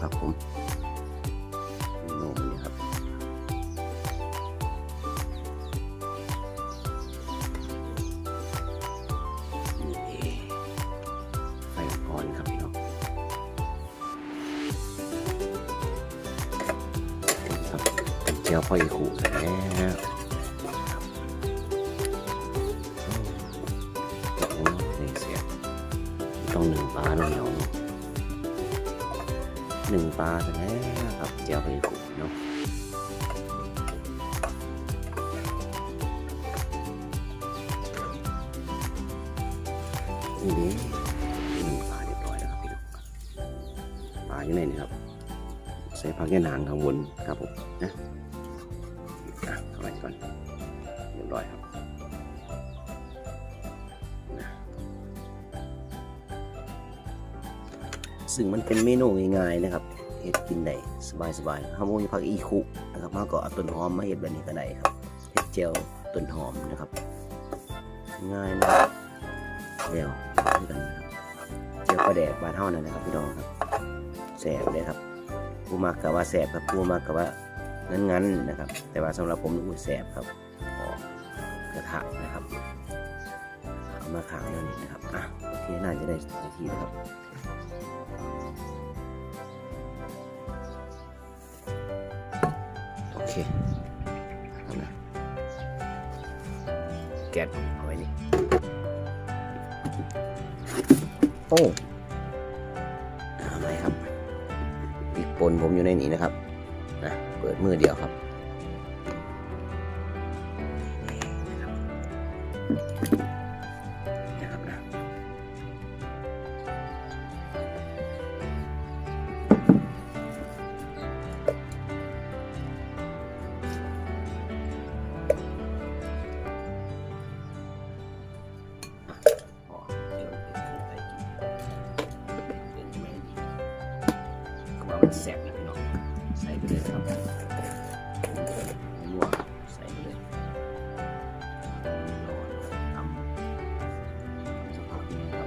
ครับผมน่นนี่ครับนี่ไฟอ่อนครับพี่น้องครับเจียวพ่ออีขู่แล้ว ปลาแต่แล้วครับเจียวไปขุดเนาะนี่ดินึ่ปลาเรียบร้อยแล้วครับพี่น้องปลาอยู่ไหนนี่ครับใส่ผักแย่นางข้างบนครับผมนะอะเอาไว้ก่อนเรียบร้อยครับ ซึ่งมันเป็นเมนูง่ายๆนะครับเฮ็ดกินได้สบายๆข้าวโพดผักอีคุนะครับมาก็เอาต้นหอมมาเฮ็ดแบบนี้ก็ได้ครับเฮ็ดเจียวต้นหอมนะครับ ง่ายนะแล้วด้วกันนะครับเจียวปลาแดกบานเท่านั้นนะครับพี่น้องครับแสบเลยครับผู้มักกับว่าแสบครับผู้มักกับว่างั้นๆนะครับ แต่ว่าสำหรับผมอุ้ยแสบครับกระทะนะครับเอามาขางอย่างนี้นะครับอะโอเคน่าจะได้นทีนะครับ โอเคนะแก๊สเอาไว้นี่ โอ้ทำไมครับอีกปนผมอยู่ในนี้นะครับนะเปิดมือเดียวครับนี่นะครับ แสบนะพี่น้องใส่ไปเลยครับนัวใส่ไปเลยนอนทำทำสักพักนึงครับ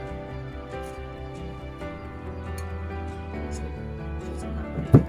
ใส่ใส่สักไป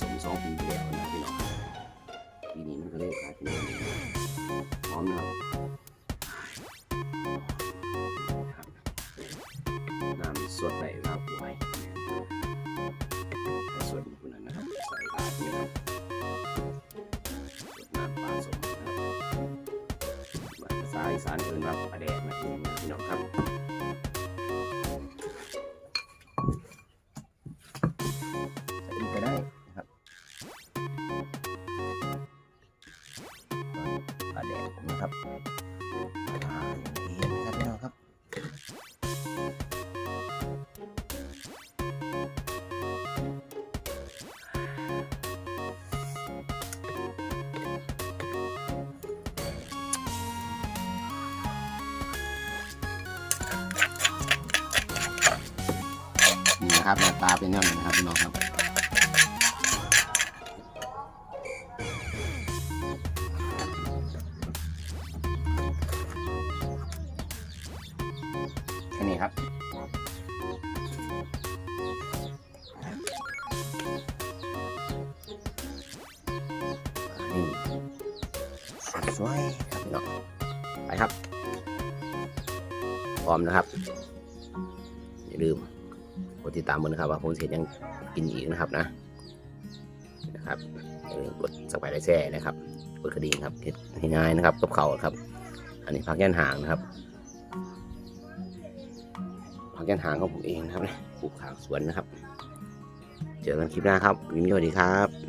สมสองปีแล้วนะพี่น้องปีนี้มันก็เลยขาดเนื้อพร้อมนะครับน้ำสดไหลรับไว้ส่วนคนนั้นะครับใส่ลาดนี่ครับสดน้ำปลาสมนะครับภาษาอีสานเอิ้นว่าปลาแดกนะพี่น้องครับ นะครับหน้าตาเป็นย่างนี้นะครับพี่น้องครับแค่นี้ครับนี่สวยครับพี่น้องไปครับพร้อมนะครับอย่าลืม กดติดตามมันนะครับว่าผมเสร็นยังกินอีกนะครับนะนะครับอย่าลืมกดสไปร์ไลแช่นะครับกดกระดิ่งครับเฮ็ดให้ง่ายๆนะครับกับเขาครับ อันนี้พักย่นหางนะครับพักแกนหางของผมเองนะครับปลูกขางสวนนะครับ เจอกันคลิปหน้าครับยินดีสวัสดีครับ